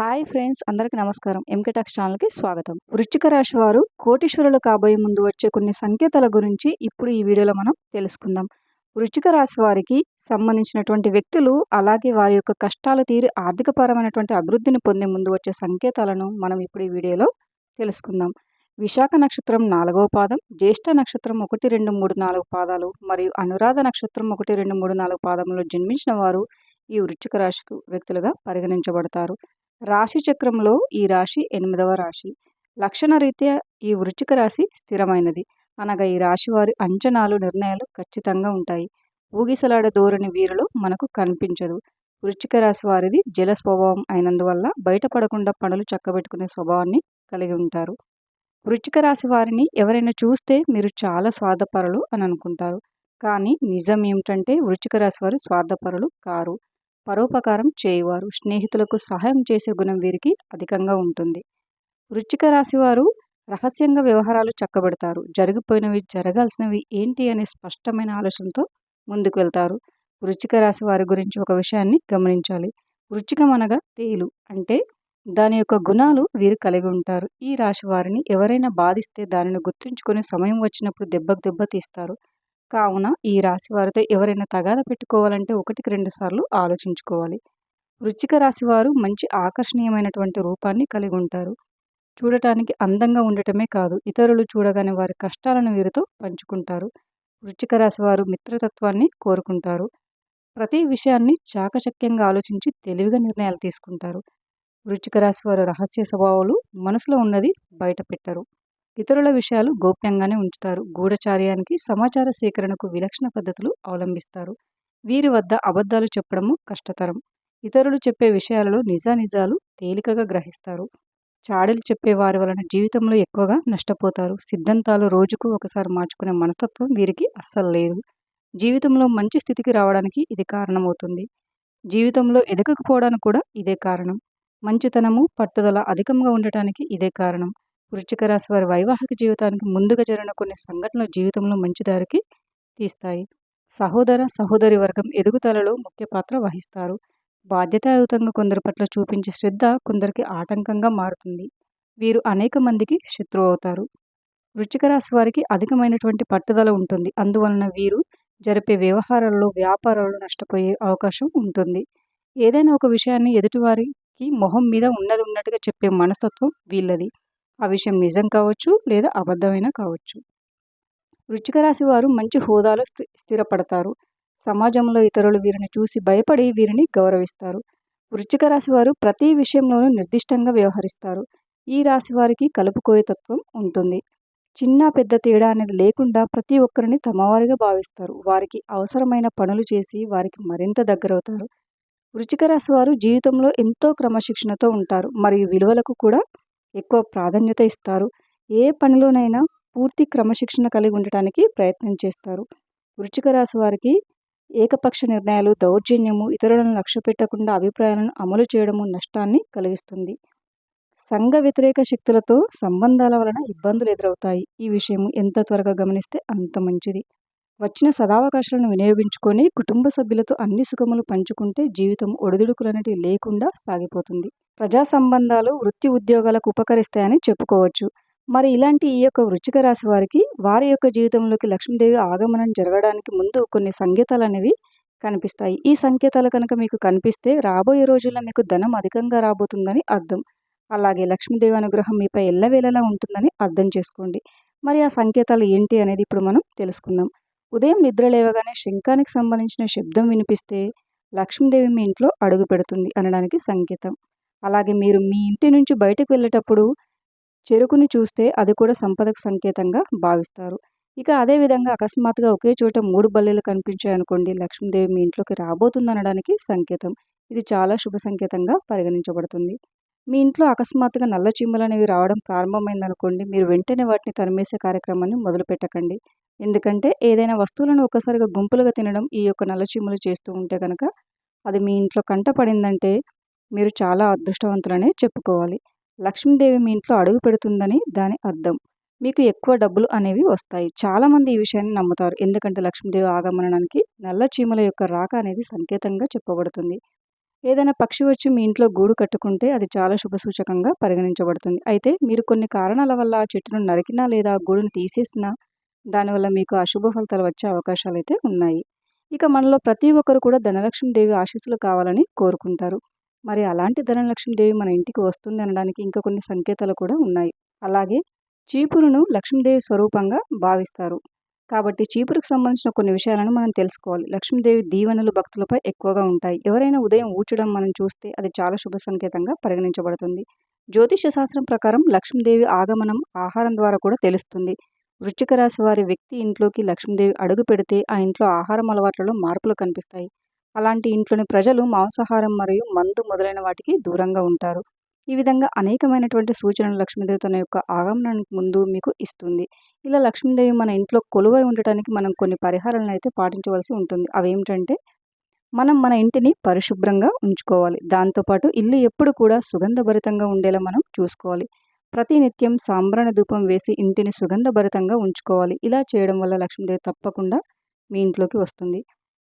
Hi friends అందరికి నమస్కారం. MK talks ఛానల్కి స్వాగతం. వృశ్చిక రాశి వారు కోటీశ్వరులు కాబోయే ముందు వచ్చే కొన్ని సంకేతాల గురించి ఇప్పుడు ఈ వీడియోలో మనం తెలుసుకుందాం. వృశ్చిక రాశి వారికి సంబంధించినటువంటి వ్యక్తులు అలాగే వారి యొక్క కష్టాలు తీరి ఆర్థికపరమైనటువంటి అభివృద్ధిని పొందే ముందు వచ్చే సంకేతాలను మనం ఇప్పుడు ఈ వీడియోలో తెలుసుకుందాం. విశాఖ నక్షత్రం నాలుగవ పాదం జ్యేష్ఠ నక్షత్రం ఒకటి రెండు మూడు నాలుగు పాదాలు మరియు అనురాధ నక్షత్రం ఒకటి రెండు మూడు నాలుగు పాదంలో జన్మించిన వారు ఈ వృచ్చిక రాశికు వ్యక్తులుగా పరిగణించబడతారు. రాశి చక్రంలో ఈ రాశి ఎనిమిదవ రాశి. లక్షణ రీత్యా ఈ వృచ్చిక రాశి స్థిరమైనది. అనగా ఈ రాశి వారి అంచనాలు నిర్ణయాలు ఖచ్చితంగా ఉంటాయి. ఊగిసలాడ ధోరణి వీరులు మనకు కనిపించదు. వృచ్చిక రాశి వారిది జల స్వభావం అయినందువల్ల బయటపడకుండా పనులు చక్కబెట్టుకునే స్వభావాన్ని కలిగి ఉంటారు. వృచ్చిక రాశి వారిని ఎవరైనా చూస్తే మీరు చాలా స్వార్థపరులు అని అనుకుంటారు. కానీ నిజం ఏమిటంటే వృచ్చిక రాశి వారు స్వార్థపరులు కారు. పరోపకారం చేయువారు. స్నేహితులకు సహాయం చేసే గుణం వీరికి అధికంగా ఉంటుంది. వృచ్చిక రాశి వారు రహస్యంగా వ్యవహారాలు చక్కబెడతారు. జరిగిపోయినవి జరగాల్సినవి ఏంటి అనే స్పష్టమైన ఆలోచనతో ముందుకు వెళ్తారు. వృచ్చిక రాశి వారి గురించి ఒక విషయాన్ని గమనించాలి. వృచ్చికం అనగా తేలు అంటే దాని యొక్క గుణాలు వీరు కలిగి ఉంటారు. ఈ రాశి వారిని ఎవరైనా బాధిస్తే దానిని గుర్తుంచుకొని సమయం వచ్చినప్పుడు దెబ్బకు దెబ్బ తీస్తారు. కావున ఈ రాశి వారితో ఎవరైనా తగాద పెట్టుకోవాలంటే ఒకటికి రెండు సార్లు ఆలోచించుకోవాలి. వృచ్చిక రాశి వారు మంచి ఆకర్షణీయమైనటువంటి రూపాన్ని కలిగి ఉంటారు. చూడటానికి అందంగా ఉండటమే కాదు ఇతరులు చూడగానే వారి కష్టాలను వీరితో పంచుకుంటారు. వృచ్చిక రాశి వారు మిత్రతత్వాన్ని కోరుకుంటారు. ప్రతి విషయాన్ని చాకచక్యంగా ఆలోచించి తెలివిగా నిర్ణయాలు తీసుకుంటారు. వృచ్చిక రాశి వారు రహస్య స్వభావాలు మనసులో ఉన్నది బయట పెట్టరు ఇతరుల విషయాలు గోప్యంగానే ఉంచుతారు. గూఢచార్యానికి సమాచార సేకరణకు విలక్షణ పద్ధతులు అవలంబిస్తారు. వీరి వద్ద అబద్ధాలు చెప్పడము కష్టతరం. ఇతరులు చెప్పే విషయాలలో నిజానిజాలు తేలికగా గ్రహిస్తారు. చాడలు చెప్పే వారి వలన జీవితంలో ఎక్కువగా నష్టపోతారు. సిద్ధాంతాలు రోజుకు ఒకసారి మార్చుకునే మనస్తత్వం వీరికి అస్సలు లేదు. జీవితంలో మంచి స్థితికి రావడానికి ఇది కారణమవుతుంది. జీవితంలో ఎదగకపోవడానికి కూడా ఇదే కారణం. మంచితనము పట్టుదల అధికంగా ఉండటానికి ఇదే కారణం. వృశ్చిక రాశి వారి వైవాహిక జీవితానికి ముందుగా జరిగిన కొన్ని సంఘటనలు జీవితంలో మంచి దారికి తీస్తాయి. సహోదర సహోదరి వర్గం ఎదుగుదలలో ముఖ్య పాత్ర వహిస్తారు. బాధ్యతాయుతంగా కొందరి పట్ల చూపించే శ్రద్ధ కొందరికి ఆటంకంగా మారుతుంది. వీరు అనేక మందికి శత్రువు అవుతారు. వృశ్చిక రాశి వారికి అధికమైనటువంటి పట్టుదల ఉంటుంది. అందువలన వీరు జరిపే వ్యవహారాల్లో వ్యాపారాల్లో నష్టపోయే అవకాశం ఉంటుంది. ఏదైనా ఒక విషయాన్ని ఎదుటివారికి మొహం మీద ఉన్నది ఉన్నట్టుగా చెప్పే మనస్తత్వం వీళ్ళది. ఆ విషయం నిజం కావచ్చు లేదా అబద్ధమైనా కావచ్చు. వృచ్చిక రాశి వారు మంచి హోదాలో స్థిరపడతారు. సమాజంలో ఇతరులు వీరిని చూసి భయపడి వీరిని గౌరవిస్తారు. వృచ్చిక రాశి వారు ప్రతి విషయంలోనూ నిర్దిష్టంగా వ్యవహరిస్తారు. ఈ రాశి వారికి కలుపుకోయే తత్వం ఉంటుంది. చిన్న పెద్ద తేడా అనేది లేకుండా ప్రతి ఒక్కరిని తమవారిగా భావిస్తారు. వారికి అవసరమైన పనులు చేసి వారికి మరింత దగ్గరవుతారు. వృచ్చిక రాశి వారు జీవితంలో ఎంతో క్రమశిక్షణతో ఉంటారు. మరియు విలువలకు కూడా ఎక్కువ ప్రాధాన్యత ఇస్తారు. ఏ పనిలోనైనా పూర్తి క్రమశిక్షణ కలిగి ఉండటానికి ప్రయత్నం చేస్తారు. వృచ్చిక రాశి వారికి ఏకపక్ష నిర్ణయాలు దౌర్జన్యము ఇతరులను లక్ష్య పెట్టకుండా అభిప్రాయాలను అమలు చేయడము నష్టాన్ని కలిగిస్తుంది. సంఘ వ్యతిరేక శక్తులతో సంబంధాల వలన ఇబ్బందులు ఎదురవుతాయి. ఈ విషయం ఎంత త్వరగా గమనిస్తే అంత మంచిది. వచ్చిన సదావకాశాలను వినియోగించుకొని కుటుంబ సభ్యులతో అన్ని సుఖములు పంచుకుంటే జీవితం ఒడిదుడుకులనేటివి లేకుండా సాగిపోతుంది. ప్రజా సంబంధాలు వృత్తి ఉద్యోగాలకు ఉపకరిస్తాయని చెప్పుకోవచ్చు. మరి ఇలాంటి ఈ యొక్క వృచ్చిక రాశి వారికి వారి యొక్క జీవితంలోకి లక్ష్మీదేవి ఆగమనం జరగడానికి ముందు కొన్ని సంకేతాలు అనేవి కనిపిస్తాయి. ఈ సంకేతాలు కనుక మీకు కనిపిస్తే రాబోయే రోజుల్లో మీకు ధనం అధికంగా రాబోతుందని అర్థం. అలాగే లక్ష్మీదేవి అనుగ్రహం మీపై ఎల్లవేళలా ఉంటుందని అర్థం చేసుకోండి. మరి ఆ సంకేతాలు ఏంటి అనేది ఇప్పుడు మనం తెలుసుకుందాం. ఉదయం నిద్ర లేవగానే శంఖానికి సంబంధించిన శబ్దం వినిపిస్తే లక్ష్మీదేవి మీ ఇంట్లో అడుగు పెడుతుంది అనడానికి సంకేతం. అలాగే మీరు మీ ఇంటి నుంచి బయటకు వెళ్ళేటప్పుడు చెరుకుని చూస్తే అది కూడా సంపదకు సంకేతంగా భావిస్తారు. ఇక అదేవిధంగా అకస్మాత్తుగా ఒకే చోట మూడు బల్లెలు కనిపించాయనుకోండి లక్ష్మీదేవి మీ ఇంట్లోకి రాబోతుంది అనడానికి సంకేతం. ఇది చాలా శుభ సంకేతంగా పరిగణించబడుతుంది. మీ ఇంట్లో అకస్మాత్తుగా నల్ల చీమలు అనేవి రావడం ప్రారంభమైందనుకోండి మీరు వెంటనే వాటిని తరిమేసే కార్యక్రమాన్ని మొదలు పెట్టకండి ఎందుకంటే ఏదైనా వస్తువులను ఒక్కసారిగా గుంపులుగా తినడం ఈ యొక్క నల్లచీమలు చేస్తూ ఉంటే కనుక అది మీ ఇంట్లో కంట పడిందంటే మీరు చాలా అదృష్టవంతులనే చెప్పుకోవాలి. లక్ష్మీదేవి మీ ఇంట్లో అడుగు పెడుతుందని దాని అర్థం. మీకు ఎక్కువ డబ్బులు అనేవి వస్తాయి. చాలామంది ఈ విషయాన్ని నమ్ముతారు. ఎందుకంటే లక్ష్మీదేవి ఆగమనానికి నల్ల చీమల యొక్క రాక అనేది సంకేతంగా చెప్పబడుతుంది. ఏదైనా పక్షి వచ్చి మీ ఇంట్లో గూడు కట్టుకుంటే అది చాలా శుభసూచకంగా పరిగణించబడుతుంది. అయితే మీరు కొన్ని కారణాల వల్ల ఆ చెట్టును నరికినా లేదా ఆ గూడును తీసేసినా దానివల్ల మీకు అశుభ ఫలితాలు వచ్చే అవకాశాలు అయితే ఉన్నాయి. ఇక మనలో ప్రతి ఒక్కరు కూడా ధనలక్ష్మీదేవి ఆశీస్సులు కావాలని కోరుకుంటారు. మరి అలాంటి ధనలక్ష్మీదేవి మన ఇంటికి వస్తుంది అనడానికి ఇంకా కొన్ని సంకేతాలు కూడా ఉన్నాయి. అలాగే చీపురును లక్ష్మీదేవి స్వరూపంగా భావిస్తారు. కాబట్టి చీపురుకు సంబంధించిన కొన్ని విషయాలను మనం తెలుసుకోవాలి. లక్ష్మీదేవి దీవెనలు భక్తులపై ఎక్కువగా ఉంటాయి. ఎవరైనా ఉదయం ఊడ్చడం మనం చూస్తే అది చాలా శుభ సంకేతంగా పరిగణించబడుతుంది. జ్యోతిష శాస్త్రం ప్రకారం లక్ష్మీదేవి ఆగమనం ఆహారం ద్వారా కూడా తెలుస్తుంది. వృశ్చిక రాశి వారి వ్యక్తి ఇంట్లోకి లక్ష్మీదేవి అడుగు పెడితే ఆ ఇంట్లో ఆహారం అలవాట్లలో మార్పులు కనిపిస్తాయి. అలాంటి ఇంట్లోని ప్రజలు మాంసాహారం మరియు మందు మొదలైన వాటికి దూరంగా ఉంటారు. ఈ విధంగా అనేకమైనటువంటి సూచనలు లక్ష్మీదేవి తన యొక్క ఆగమనానికి ముందు మీకు ఇస్తుంది. ఇలా లక్ష్మీదేవి మన ఇంట్లో కొలువై ఉండటానికి మనం కొన్ని పరిహారాలను అయితే పాటించవలసి ఉంటుంది. అవేమిటంటే మనం మన ఇంటిని పరిశుభ్రంగా ఉంచుకోవాలి. దాంతోపాటు ఇల్లు ఎప్పుడు కూడా సుగంధభరితంగా ఉండేలా మనం చూసుకోవాలి. ప్రతినిత్యం సాంబ్రాణ ధూపం వేసి ఇంటిని సుగంధభరితంగా ఉంచుకోవాలి. ఇలా చేయడం వల్ల లక్ష్మీదేవి తప్పకుండా మీ ఇంట్లోకి వస్తుంది.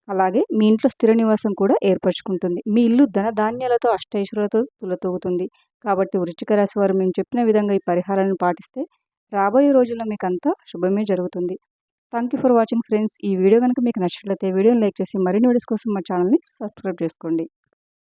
అలాగే మీ ఇంట్లో స్థిర నివాసం కూడా ఏర్పరచుకుంటుంది. మీ ఇల్లు ధన ధాన్యాలతో తులతూగుతుంది కాబట్టి వృచ్చిక రాశి వారు మేము చెప్పిన విధంగా ఈ పరిహారాలను పాటిస్తే రాబోయే రోజుల్లో మీకు అంతా శుభమే జరుగుతుంది. Thank you for watching friends ఈ వీడియో కనుక మీకు నచ్చినట్లయితే వీడియోని లైక్ చేసి మరిన్ని వీడియోస్ కోసం మా ఛానల్ని సబ్స్క్రైబ్ చేసుకోండి.